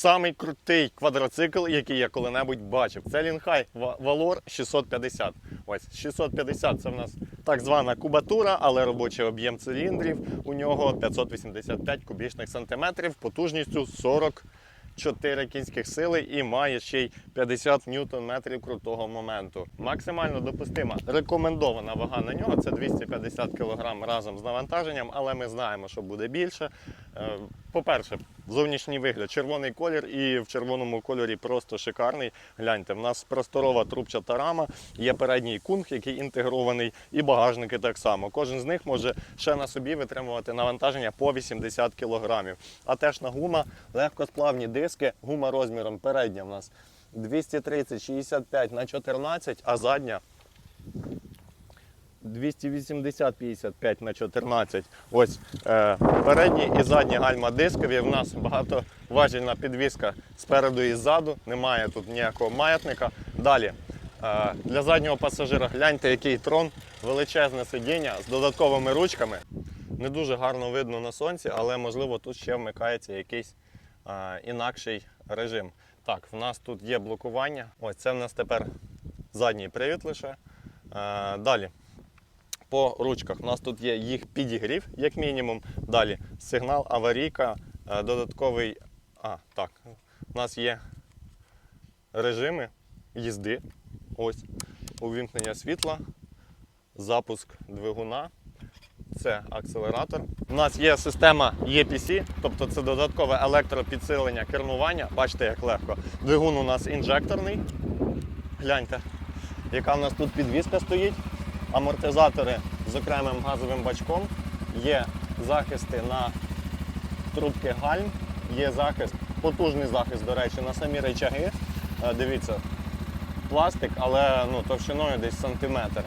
самий крутий квадроцикл, який я коли-небудь бачив. Це Лінхай Valor 650. Ось 650 це в нас так звана кубатура, але робочий об'єм циліндрів у нього 585 кубічних сантиметрів, потужністю 40 4 кінських сили і має ще й 50 ньютон метрів крутого моменту. Максимально допустима рекомендована вага на нього це 250 кг разом з навантаженням, але ми знаємо, що буде більше. Е, По-перше, зовнішній вигляд, червоний колір, і в червоному кольорі просто шикарний. Гляньте, в нас просторова трубчата рама, є передній кунг, який інтегрований, і багажники так само. Кожен з них може ще на собі витримувати навантаження по 80 кг. А теж на гума легкосплавні диски, гума розміром передня в нас 230-65 на 14, а задня 280-55 на 14. Ось е, передні і задні гальма дискові. В нас багатоважільна підвіска спереду і ззаду. Немає тут ніякого маятника. Далі. Е, для заднього пасажира гляньте, який трон, величезне сидіння з додатковими ручками. Не дуже гарно видно на сонці, але можливо тут ще вмикається якийсь е, інакший режим. Так, в нас тут є блокування. Ось це в нас тепер задній привід лише. Е, далі по ручках. У нас тут є їх підігрів, як мінімум. Далі сигнал, аварійка, е, додатковий. А, так. У нас є режими їзди. Ось. Увімкнення світла, запуск двигуна. Це акселератор. У нас є система EPC, тобто це додаткове електропідсилення кермування. Бачите, як легко. Двигун у нас інжекторний. Гляньте, яка в нас тут підвіска стоїть амортизатори з окремим газовим бачком, є захисти на трубки гальм, є захист, потужний захист, до речі, на самі речаги. Е, Дивіться, пластик, але ну, товщиною десь сантиметр.